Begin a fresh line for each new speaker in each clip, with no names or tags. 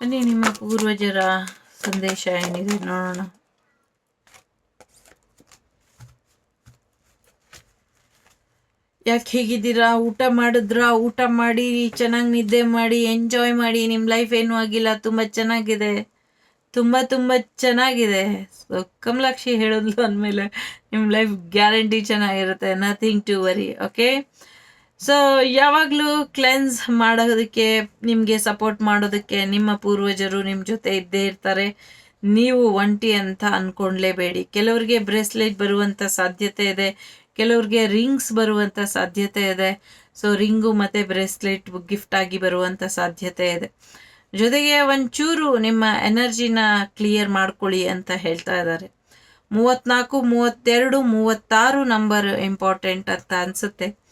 ಬನ್ನಿ ನಿಮ್ಮ ಪೂರ್ವಜರ ಸಂದೇಶ ಏನಿದೆ ನೋಡೋಣ. ಯಾಕೆ ಹೇಗಿದ್ದೀರಾ? ಊಟ ಮಾಡಿದ್ರಾ? ಊಟ ಮಾಡಿ, ಚೆನ್ನಾಗಿ ನಿದ್ದೆ ಮಾಡಿ ಎಂಜಾಯ್ ಮಾಡಿ ನಿಮ್ಮ ಲೈಫ್ ಏನೂ ಆಗಿಲ್ಲ. ತುಂಬ ಚೆನ್ನಾಗಿದೆ. ತುಂಬ ತುಂಬ ಚೆನ್ನಾಗಿದೆ. ಸೊ ಕಮಲಾಕ್ಷಿ ಹೇಳಿದ್ಲು ಅಂದಮೇಲೆ ನಿಮ್ಮ ಲೈಫ್ ಗ್ಯಾರಂಟಿ ಚೆನ್ನಾಗಿರುತ್ತೆ. Nothing to worry okay so ಯಾವಾಗಲೂ ಕ್ಲೆನ್ಸ್ ಮಾಡೋದಕ್ಕೆ, ನಿಮಗೆ ಸಪೋರ್ಟ್ ಮಾಡೋದಕ್ಕೆ, ನಿಮ್ಮ ಪೂರ್ವಜರು ನಿಮ್ಮ ಜೊತೆ ಇದ್ದೇ ಇರ್ತಾರೆ. ನೀವು ಒಂಟಿ ಅಂತ ಅಂದ್ಕೊಂಡ್ಲೇಬೇಡಿ ಕೆಲವರಿಗೆ ಬ್ರೇಸ್ಲೆಟ್ ಬರುವಂಥ ಸಾಧ್ಯತೆ ಇದೆ. ಕೆಲವ್ರಿಗೆ ರಿಂಗ್ಸ್ ಬರುವಂಥ ಸಾಧ್ಯತೆ ಇದೆ. ಸೊ ರಿಂಗು ಮತ್ತು ಬ್ರೇಸ್ಲೆಟ್ ಗಿಫ್ಟ್ ಆಗಿ ಬರುವಂಥ ಸಾಧ್ಯತೆ ಇದೆ. ಜೊತೆಗೆ ಒಂಚೂರು ನಿಮ್ಮ ಎನರ್ಜಿನ ಕ್ಲಿಯರ್ ಮಾಡ್ಕೊಳ್ಳಿ ಅಂತ ಹೇಳ್ತಾ ಇದ್ದಾರೆ. ಮೂವತ್ತ್ನಾಲ್ಕು ಮೂವತ್ತೆರಡು, ಮೂವತ್ತಾರು ನಂಬರ್ ಇಂಪಾರ್ಟೆಂಟ್ ಅಂತ ಅನಿಸುತ್ತೆ.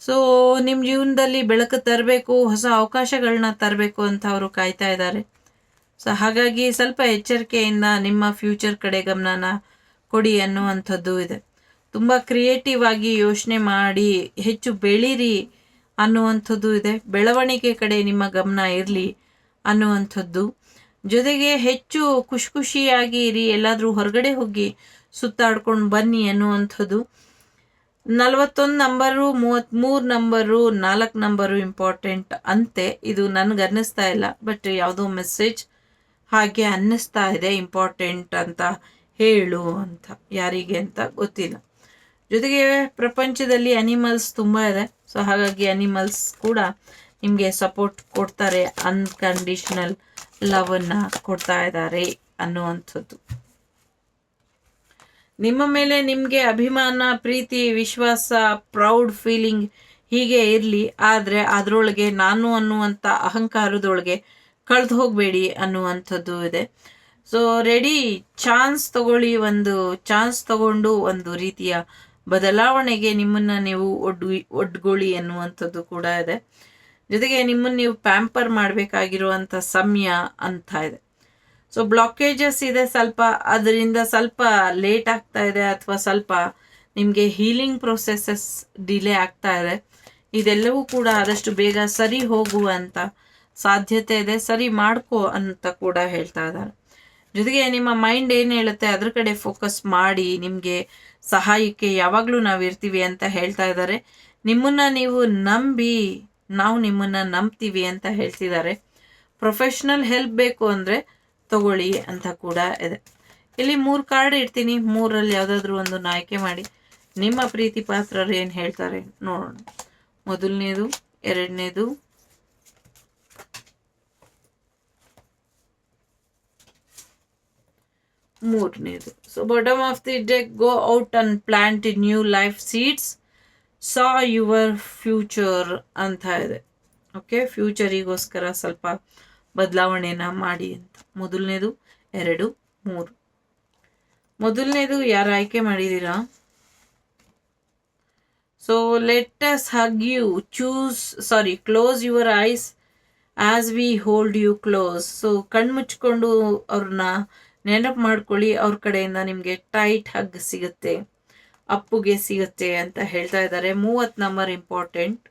ಸೊ ನಿಮ್ಮ ಜೀವನದಲ್ಲಿ ಬೆಳಕು ತರಬೇಕು, ಹೊಸ ಅವಕಾಶಗಳನ್ನ ತರಬೇಕು ಅಂತ ಅವರು ಕಾಯ್ತಾ ಇದ್ದಾರೆ. ಸೊ ಹಾಗಾಗಿ ಸ್ವಲ್ಪ ಎಚ್ಚರಿಕೆಯಿಂದ ನಿಮ್ಮ ಫ್ಯೂಚರ್ ಕಡೆ ಗಮನನ ಕೊಡಿ ಅನ್ನುವಂಥದ್ದು ಇದೆ. ತುಂಬ ಕ್ರಿಯೇಟಿವ್ ಆಗಿ ಯೋಚನೆ ಮಾಡಿ ಹೆಚ್ಚು ಬೆಳೀರಿ ಅನ್ನುವಂಥದ್ದು ಇದೆ. ಬೆಳವಣಿಗೆ ಕಡೆ ನಿಮ್ಮ ಗಮನ ಇರಲಿ ಅನ್ನುವಂಥದ್ದು. ಜೊತೆಗೆ ಹೆಚ್ಚು ಖುಷಿ ಖುಷಿಯಾಗಿ ಇರಿ ಎಲ್ಲಾದರೂ ಹೊರಗಡೆ ಹೋಗಿ ಸುತ್ತಾಡ್ಕೊಂಡು ಬನ್ನಿ ಅನ್ನುವಂಥದ್ದು. ನಲವತ್ತೊಂದು ನಂಬರು ಮೂವತ್ತ್ಮೂರು ನಂಬರು, ನಾಲ್ಕು ನಂಬರು ಇಂಪಾರ್ಟೆಂಟ್ ಅಂತೆ. ಇದು ನನಗೆ ಅನ್ನಿಸ್ತಾ ಇಲ್ಲ ಬಟ್ ಯಾವುದೋ ಮೆಸೇಜ್ ಹಾಗೆ ಅನ್ನಿಸ್ತಾ ಇದೆ ಇಂಪಾರ್ಟೆಂಟ್ ಅಂತ ಹೇಳು ಅಂತ. ಯಾರಿಗೆ ಅಂತ ಗೊತ್ತಿಲ್ಲ. ಜೊತೆಗೆ ಪ್ರಪಂಚದಲ್ಲಿ ಅನಿಮಲ್ಸ್ ತುಂಬ ಇದೆ ಸೊ ಹಾಗಾಗಿ ಅನಿಮಲ್ಸ್ ಕೂಡ ನಿಮಗೆ ಸಪೋರ್ಟ್ ಕೊಡ್ತಾರೆ ಅನ್ಕಂಡೀಷನಲ್ ಲವನ್ನು ಕೊಡ್ತಾ ಇದ್ದಾರೆ ಅನ್ನುವಂಥದ್ದು. ನಿಮ್ಮ ಮೇಲೆ ನಿಮಗೆ ಅಭಿಮಾನ, ಪ್ರೀತಿ, ವಿಶ್ವಾಸ ಪ್ರೌಡ್ ಫೀಲಿಂಗ್ ಹೀಗೆ ಇರಲಿ, ಆದರೆ ಅದರೊಳಗೆ ನಾನು ಅನ್ನುವಂಥ ಅಹಂಕಾರದೊಳಗೆ ಕಳೆದು ಹೋಗಬೇಡಿ ಅನ್ನುವಂಥದ್ದು ಇದೆ. ಸೊ ರೆಡಿ ಚಾನ್ಸ್ ತಗೊಳ್ಳಿ ಒಂದು ಚಾನ್ಸ್ ತಗೊಂಡು ಒಂದು ರೀತಿಯ ಬದಲಾವಣೆಗೆ ನಿಮ್ಮನ್ನು ನೀವು ಒಡ್ಡು ಒಡ್ಗೊಳ್ಳಿ ಅನ್ನುವಂಥದ್ದು ಕೂಡ ಇದೆ. ಜೊತೆಗೆ ನಿಮ್ಮನ್ನು ನೀವು ಪ್ಯಾಂಪರ್ ಮಾಡಬೇಕಾಗಿರುವಂಥ ಸಮಯ ಅಂತ ಇದೆ. ಸೊ ಬ್ಲಾಕೇಜಸ್ ಇದೆ ಸ್ವಲ್ಪ, ಅದರಿಂದ ಸ್ವಲ್ಪ ಲೇಟ್ ಆಗ್ತಾ ಇದೆ ಅಥವಾ ಸ್ವಲ್ಪ ನಿಮಗೆ ಹೀಲಿಂಗ್ ಪ್ರೊಸೆಸಸ್ ಡಿಲೇ ಆಗ್ತಾ ಇದೆ. ಇದೆಲ್ಲವೂ ಕೂಡ ಆದಷ್ಟು ಬೇಗ ಸರಿ ಹೋಗುವಂತ ಸಾಧ್ಯತೆ ಇದೆ. ಸರಿ ಮಾಡ್ಕೋ ಅಂತ ಕೂಡ ಹೇಳ್ತಾ ಇದ್ದಾರೆ. ಜೊತೆಗೆ ನಿಮ್ಮ ಮೈಂಡ್ ಏನು ಹೇಳುತ್ತೆ? ಅದ್ರ ಕಡೆ ಫೋಕಸ್ ಮಾಡಿ, ನಿಮಗೆ ಸಹಾಯಕ್ಕೆ ಯಾವಾಗಲೂ ನಾವು ಇರ್ತೀವಿ ಅಂತ ಹೇಳ್ತಾ ಇದ್ದಾರೆ. ನಿಮ್ಮನ್ನ ನೀವು ನಂಬಿ ನಾವು ನಿಮ್ಮನ್ನ ನಂಬ್ತೀವಿ ಅಂತ ಹೇಳ್ತಿದ್ದಾರೆ. ಪ್ರೊಫೆಷ್ನಲ್ ಹೆಲ್ಪ್ ಬೇಕು ಅಂದರೆ ತಗೊಳ್ಳಿ ಅಂತ ಕೂಡ ಇದೆ. ಇಲ್ಲಿ ಮೂರು ಕಾರ್ಡ್ ಇಡ್ತೀನಿ. ಮೂರಲ್ಲಿ ಯಾವುದಾದ್ರೂ ಒಂದು ಆಯ್ಕೆ ಮಾಡಿ. ನಿಮ್ಮ ಪ್ರೀತಿ ಪಾತ್ರರು ಏನು ಹೇಳ್ತಾರೆ ನೋಡೋಣ. ಮೊದಲನೇದು, ಎರಡನೇದು. ಮೂರನೇದು. So bottom of the deck go out and plant in new life seeds sow your future ಅಂತ ಇದೆ. ಓಕೆ ಫ್ಯೂಚರಿಗೋಸ್ಕರ ಸ್ವಲ್ಪ ಬದಲಾವಣೆನ ಮಾಡಿ ಅಂತ. ಮೊದಲನೇದು, ಎರಡು, ಮೂರು. ಮೊದಲನೇದು ಯಾರು ಆಯ್ಕೆ ಮಾಡಿದ್ದೀರಾ so let us hug you choose sorry close your eyes as we hold you close so ಕಣ್ಮುಚ್ಕೊಂಡು ಅವ್ರನ್ನ ನೆನಪು ಮಾಡ್ಕೊಳ್ಳಿ. ಅವ್ರ ಕಡೆಯಿಂದ ನಿಮಗೆ ಟೈಟ್ ಹಗ್ ಸಿಗುತ್ತೆ. ಅಪ್ಪುಗೆ ಸಿಗುತ್ತೆ ಅಂತ ಹೇಳ್ತಾ ಇದ್ದಾರೆ. ಮೂವತ್ತು ನಂಬರ್ ಇಂಪಾರ್ಟೆಂಟ್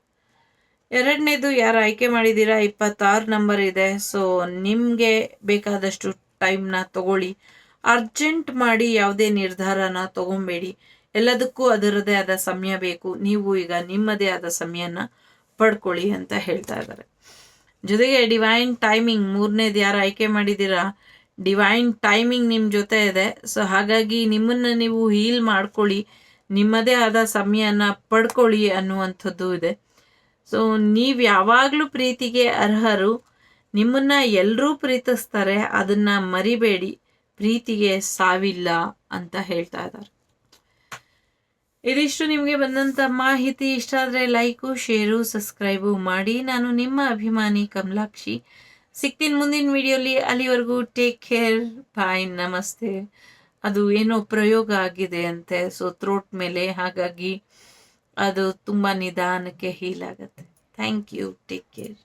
ಎರಡನೇದು ಯಾರು ಆಯ್ಕೆ ಮಾಡಿದ್ದೀರಾ? ಇಪ್ಪತ್ತಾರು ನಂಬರ್ ಇದೆ. ಸೊ ನಿಮಗೆ ಬೇಕಾದಷ್ಟು ಟೈಮ್ನ ತಗೊಳ್ಳಿ. ಅರ್ಜೆಂಟ್ ಮಾಡಿ ಯಾವುದೇ ನಿರ್ಧಾರನ ತಗೊಬೇಡಿ. ಎಲ್ಲದಕ್ಕೂ ಅದರದೇ ಆದ ಸಮಯ ಬೇಕು. ನೀವು ಈಗ ನಿಮ್ಮದೇ ಆದ ಸಮಯನ ಪಡ್ಕೊಳ್ಳಿ ಅಂತ ಹೇಳ್ತಾ ಇದ್ದಾರೆ. ಜೊತೆಗೆ ಡಿವೈನ್ ಟೈಮಿಂಗ್ ಮೂರನೇದು ಯಾರು ಆಯ್ಕೆ ಮಾಡಿದ್ದೀರಾ? ಡಿವೈನ್ ಟೈಮಿಂಗ್ ನಿಮ್ಮ ಜೊತೆ ಇದೆ. ಸೊ ಹಾಗಾಗಿ ನಿಮ್ಮನ್ನು ನೀವು ಹೀಲ್ ಮಾಡ್ಕೊಳ್ಳಿ. ನಿಮ್ಮದೇ ಆದ ಸಮಯನ ಪಡ್ಕೊಳ್ಳಿ ಅನ್ನುವಂಥದ್ದು ಇದೆ. ಸೊ ನೀವು ಯಾವಾಗಲೂ ಪ್ರೀತಿಗೆ ಅರ್ಹರು. ನಿಮ್ಮನ್ನ ಎಲ್ಲರೂ ಪ್ರೀತಿಸ್ತಾರೆ. ಅದನ್ನ ಮರಿಬೇಡಿ. ಪ್ರೀತಿಗೆ ಸಾವಿಲ್ಲ ಅಂತ ಹೇಳ್ತಾ ಇದ್ದಾರೆ. ಇದಿಷ್ಟು ನಿಮಗೆ ಬಂದಂಥ ಮಾಹಿತಿ. ಇಷ್ಟ ಆದರೆ ಲೈಕು, ಶೇರು, ಸಬ್ಸ್ಕ್ರೈಬು ಮಾಡಿ. ನಾನು ನಿಮ್ಮ ಅಭಿಮಾನಿ ಕಮಲಾಕ್ಷಿ. ಸಿಗ್ತೀನಿ ಮುಂದಿನ ವಿಡಿಯೋಲಿ ಅಲ್ಲಿವರೆಗೂ ಟೇಕ್ ಕೇರ್ ಬಾಯ್ ನಮಸ್ತೆ. ಅದು ಏನೋ ಪ್ರಯೋಗ ಆಗಿದೆ ಅಂತೆ. ಸೊ ಥ್ರೋಟ್ ಮೇಲೆ ಹಾಗಾಗಿ ಅದು ತುಂಬ ನಿಧಾನಕ್ಕೆ ಹೀಲ್ ಆಗುತ್ತೆ. Thank you take care